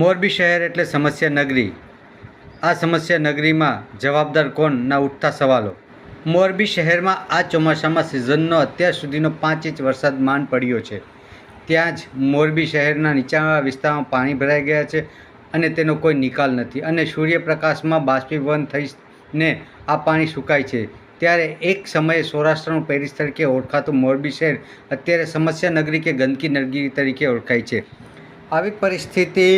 મોરબી શહેર એટલે સમસ્યા નગરી. આ સમસ્યા નગરીમાં જવાબદાર કોણના ઉઠતા સવાલો. મોરબી શહેરમાં આ ચોમાસામાં સિઝનનો અત્યાર સુધીનો પાંચ ઇંચ વરસાદ માંડ પડ્યો છે. ત્યાં જ મોરબી શહેરના નીચાણવાળા વિસ્તારમાં પાણી ભરાઈ ગયા છે અને તેનો કોઈ નિકાલ નથી અને સૂર્યપ્રકાશમાં બાષ્પીભવન થઈને આ પાણી સુકાય છે. ત્યારે એક સમયે સૌરાષ્ટ્રનું પેરિસ તરીકે ઓળખાતું મોરબી શહેર અત્યારે સમસ્યા નગરી કે ગંદકી નગરી તરીકે ઓળખાય છે. આવી પરિસ્થિતિ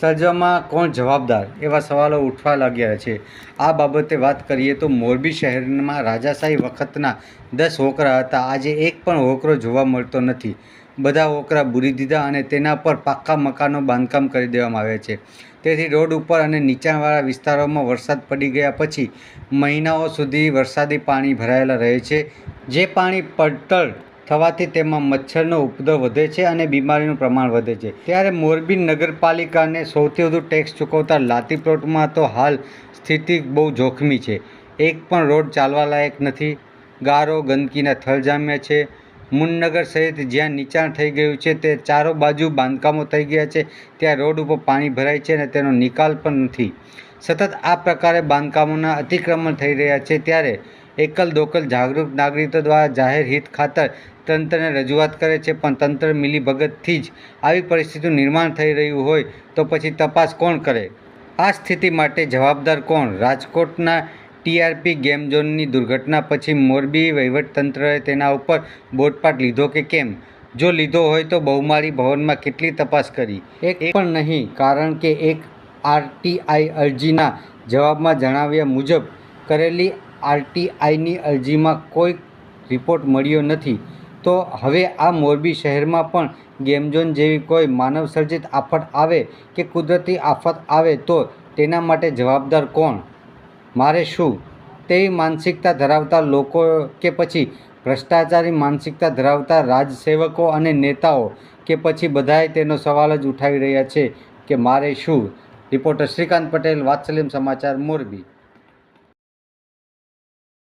સર્જવામાં કોણ જવાબદાર એવા સવાલો ઉઠવા લાગ્યા છે. આ બાબતે વાત કરીએ તો મોરબી શહેરમાં રાજાશાહી વખતના દસ હોકરા હતા. આજે એક પણ હોકરો જોવા મળતો નથી. બધા હોકરા બુરી દીધા અને તેના પર પાક્કા મકાનો બાંધકામ કરી દેવામાં આવ્યા છે. તેથી રોડ ઉપર અને નીચાણવાળા વિસ્તારોમાં વરસાદ પડી ગયા પછી મહિનાઓ સુધી વરસાદી પાણી ભરાયેલા રહે છે. જે પાણી પડતર થવાથી તેમાં મચ્છરનો ઉપદ્રવ વધે છે અને બીમારીનું પ્રમાણ વધે છે. ત્યારે મોરબી નગરપાલિકાને સૌથી વધુ ટેક્સ ચૂકવતા લાતીપ્લોટમાં તો હાલ સ્થિતિ બહુ જોખમી છે. એક પણ રોડ ચાલવા લાયક નથી. ગારો, ગંદકીના થળ જામ્યા છે. મુનનગર સહિત જ્યાં નીચાણ થઈ ગયું છે તે ચારો બાજુ બાંધકામો થઈ ગયા છે. ત્યાં રોડ ઉપર પાણી ભરાય છે અને તેનો નિકાલ પણ નથી. સતત આ પ્રકારે બાંધકામોના અતિક્રમણ થઈ રહ્યા છે. ત્યારે એકલ દોકલ જાગૃત નાગરિકો દ્વારા જાહેર હિત ખાતર તંત્રને રજૂઆત કરે છે, પણ તંત્ર મિલીભગતથી જ આવી પરિસ્થિતિનું નિર્માણ થઈ રહ્યું હોય તો પછી તપાસ કોણ કરે? આ સ્થિતિ માટે જવાબદાર કોણ? રાજકોટના ટીઆરપી ગેમ ઝોનની દુર્ઘટના પછી મોરબી વહીવટતંત્રએ તેના ઉપર બોટપાટ લીધો કે કેમ? જો લીધો હોય તો બહુમાળી ભવનમાં કેટલી તપાસ કરી? એક પણ નહીં, કારણ કે એક આરટીઆઈ અરજીના જવાબમાં જણાવ્યા મુજબ કરેલી આરટીઆઈની અરજીમાં કોઈ રિપોર્ટ મળ્યો નથી. તો હવે આ મોરબી શહેરમાં પણ ગેમઝોન જેવી કોઈ માનવસર્જિત આફત આવે કે કુદરતી આફત આવે તો તેના માટે જવાબદાર કોણ? મારે શું તેવી માનસિકતા ધરાવતા લોકો કે પછી ભ્રષ્ટાચારી માનસિકતા ધરાવતા રાજસેવકો અને નેતાઓ કે પછી બધાએ તેનો સવાલ જ ઉઠાવી રહ્યા છે કે મારે શું? રિપોર્ટર શ્રીકાંત પટેલ, વાત્સલ્યમ સમાચાર, મોરબી.